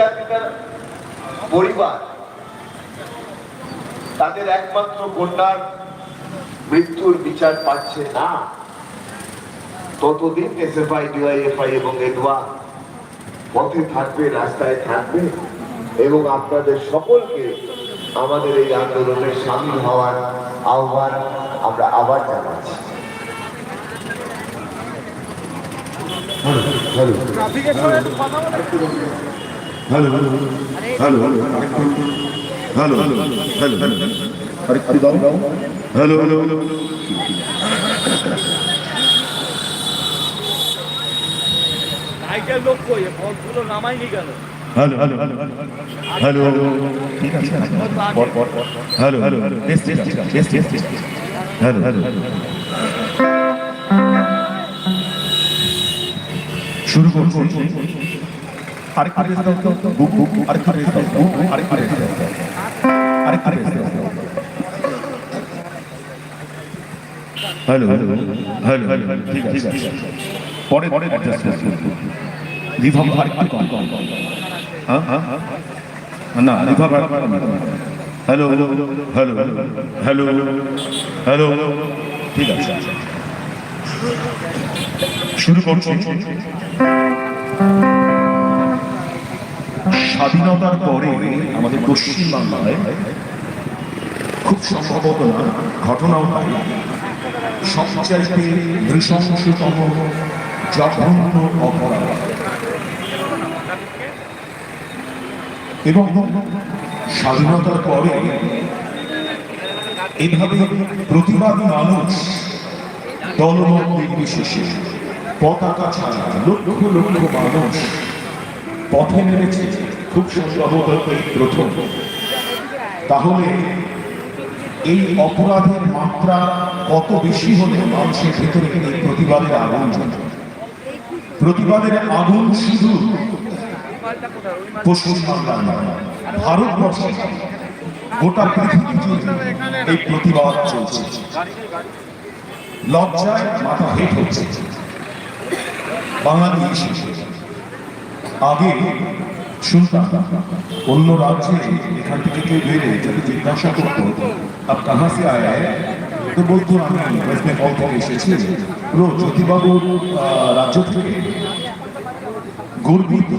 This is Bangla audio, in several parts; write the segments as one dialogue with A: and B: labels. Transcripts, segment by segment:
A: নির্যাতিতার পরিবার তাদের একমাত্র কন্যার মৃত্যুর বিচার পাচ্ছে না। ততদিন এসএফআই ডিওয়াইএফআই এবং এডওয়া পথে থাকবে রাস্তায় থাকবে এবং আপনাদের সকলকে আমাদের এই আন্দোলনে সামিল হওয়ার আহ্বান আমরা আবার জানাচ্ছি।
B: Hello hello. Hello hello hello hello আরেকটু দাও হ্যালো হ্যালো হ্যালো
C: সাইকেল লোক কই ফলগুলো নামাইনি কেন
B: hello hello hello hello hello ঠিক আছে হ্যালো হ্যালো এস এস এস এস হ্যালো হ্যালো শুরু করুন আরেকটু দাও হ্যালো হ্যালো হ্যালো পরে পরে হ্যাঁ হ্যাঁ না hello hello hello hello hello ঠিক আছে শুরু করছি। স্বাধীনতার পরে আমাদের পশ্চিম বাংলায় খুব সম্ভবত না, ঘটনাও তাই। সবচাইতে নৃশংসতম জঘন্য অপরাধ। এবং স্বাধীনতার পরে এভাবে প্রতিবাদী মানুষ দলমত নির্বিশেষে পতাকা ছাড়া লক্ষ লক্ষ মানুষ পথে নেমেছে। খুব সম্ভবত প্রথম। তাহলে এই অপরাধের মাত্রা কত বেশি হলে মানুষের ভেতরে এই প্রতিবাদের আগুন? প্রতিবাদের আগুন শুধু ভারতবর্ষে গোটা পৃথিবী এই প্রতিবাদ চলছে। লজ্জায় মাথা হেট হচ্ছে। বাংলাদেশ আগে শুনতাম। অন্য রাজ্যে এখান থেকে কেউ বেরে যদি জিজ্ঞাসা করতো, আপ কাহা সে আয়া তো বলতো, আমি ওয়েস্ট বেঙ্গল থেকে এসেছি। পুরো জ্যোতিবাবুর রাজ্য থেকে? গর্বিত।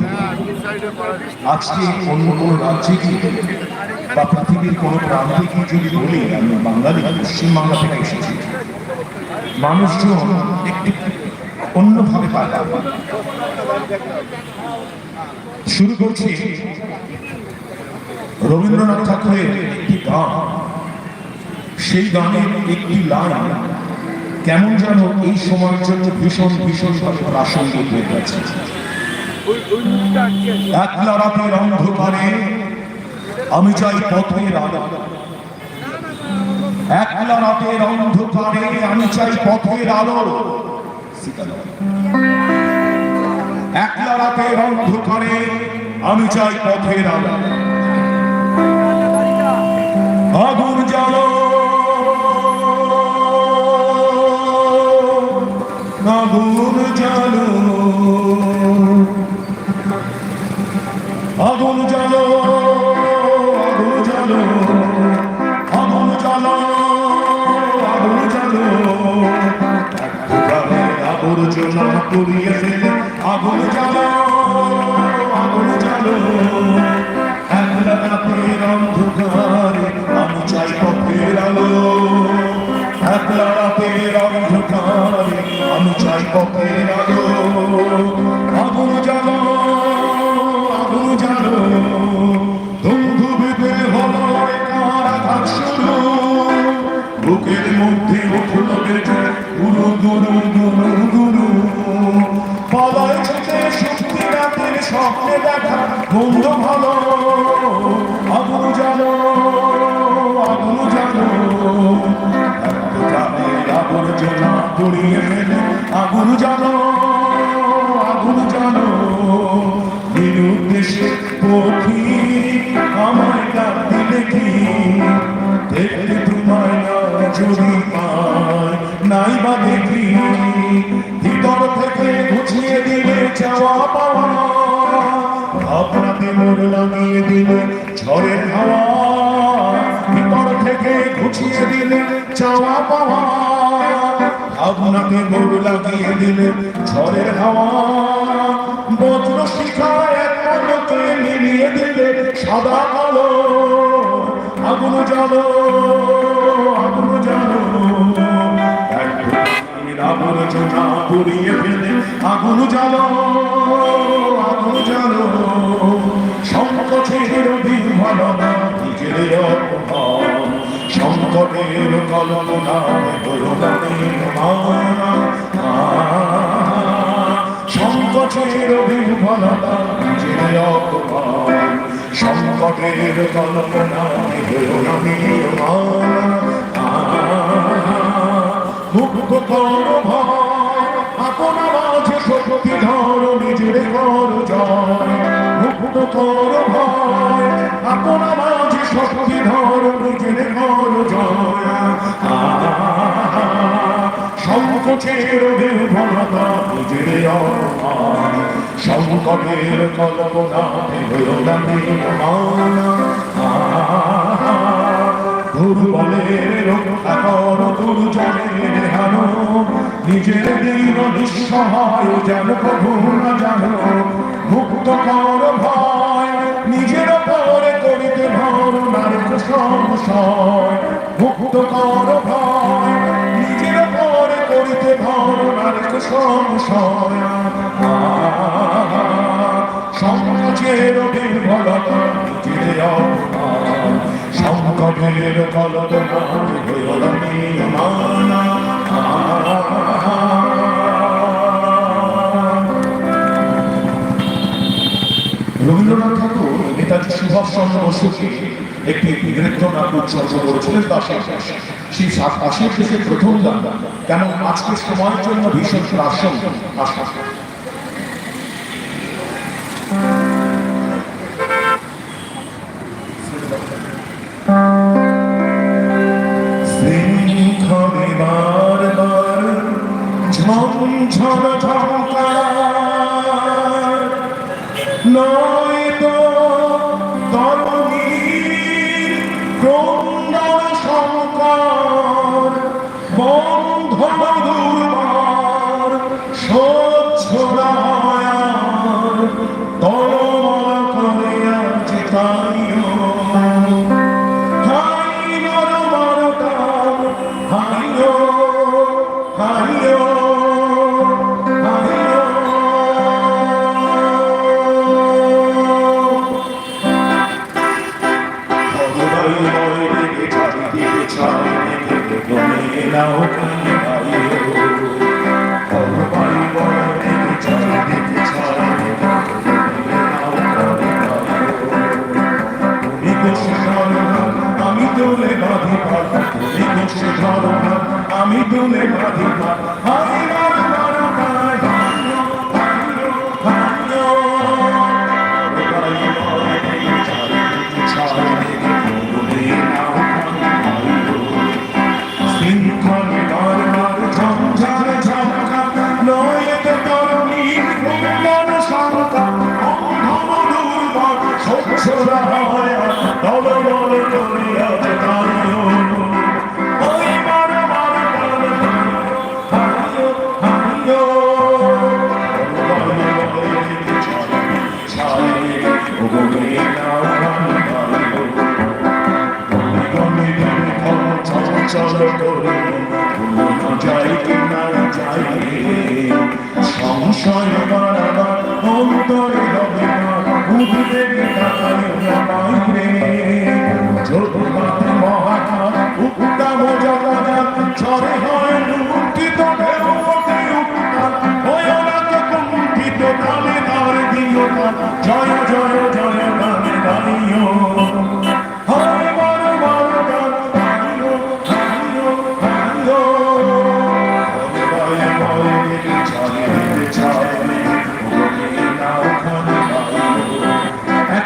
B: আজকে অন্য কোনো রাজ্যে গিয়ে বা পৃথিবীর কোনো প্রান্তে গিয়ে যদি বলি, আমি বাঙালি, পশ্চিমবাংলা থেকে এসেছি। মানুষজন একটি অন্যভাবে পায় শুরু করছি রবীন্দ্রনাথ ঠাকুরের একটি গান। সেই গানের একটি লাইন, কেমন যেন এই সময়ের জন্য ভীষণ ভীষণ ভাবে প্রাসঙ্গিক হয়ে গেছে। একলা রাতের অন্ধকারে আমি চাই পথের আলো। একলা রাতের অন্ধকারে আমি চাই পথের আলো। একলা রাতের অন্ধকারে আমি চাই পথের আলো। আগুন জ্বালো। পথের আলো আগুন জ্বালো আগুন বুকের মধ্যে স্বপ্নে দেখা আগুন জানো আগুন জানো। আবর্জনা আগুন জানো আগুন জানো নিরুদ্দেশে পথি, আমায় ডাক দিলে কি? দেখতে তোমায় না যদি পায় নাই বা দেখি। ভিতর থেকে বুঝিয়ে দিলে চাওয়া পাওয়া আপনাদের মোর লাগিয়ে দিলে ঝড়ের হাওয়া। ভিতর থেকে ঘুচিয়ে দিলে চাওয়া পাওয়া। ভাবনাতে মোর লাগিয়ে দিলে ঝড়ের হাওয়া। বজ্র শিখা এক পদকে মিলিয়ে দিলে সাদা কালো আগুন জানো আগুন জানো আগুন জোনা পুড়িয়ে ফেলে আগুন জ্বালো আগুন জ্বালো। সংকটের বিহ্বলনা নিজের অপমান। সংকটের কল্পনা সংকটের বিহ্বলতা নিজের অপমান। সংকটের কল্পনা মুক্ত কর ভয় আপন মাঝে শক্তি ধর, নিজের কর জয়। মুক্ত কর ভয় আপন মাঝে শক্তি ধর সংকোচের দুর্বলতা নিজের অপমান সংকটের কল্পনা দুর্বলের রক্ষা কর দুর্জনের নিজের দিন নিঃসহায় যেন প্রভু না জানো। মুক্ত কর ভয়, নিজের পরে করিতে ভর নারক সংশয় মুক্ত কর ভয় সংশয় সমাজের দুর্বলতা নিজের সংকটের রবীন্দ্রনাথ ঠাকুর, নেতাজি সুভাষচন্দ্র বসুকে একটি নৃত্যনাট্য উৎসর্গ করেছিলেন দেশে। সেই সাত থেকে প্রথম গান কেমন আজকের সময়ের জন্য ভীষণ আশা আমি তোলে বাঁধি পার তুমি খুশি ধরো আমি তোলে বাঁধি পার চল করে যাই কি না যাই সংশয় বারবার অন্তরে হবে না উঠবে তাকাই আমায় রে উত্তাম জগৎ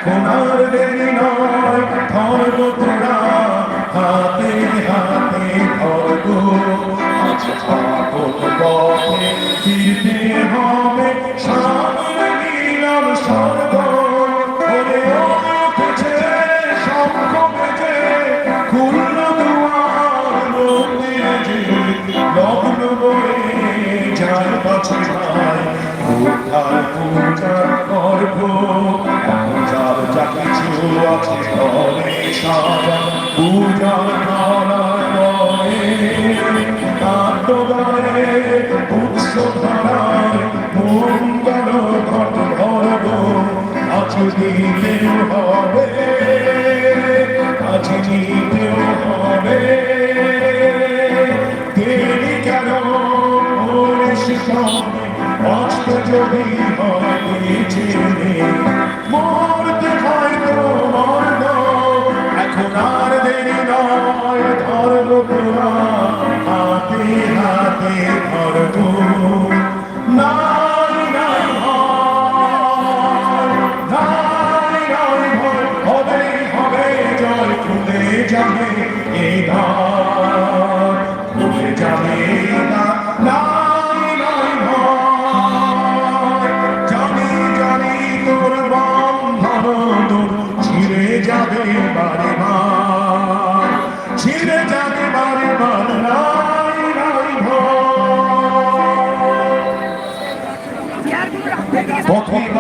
B: এখন Watch the journey of the এখন আর দেরি নয় ধরব হাতে হাতে ধরব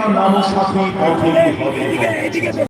B: নাম সাথী পথে হবে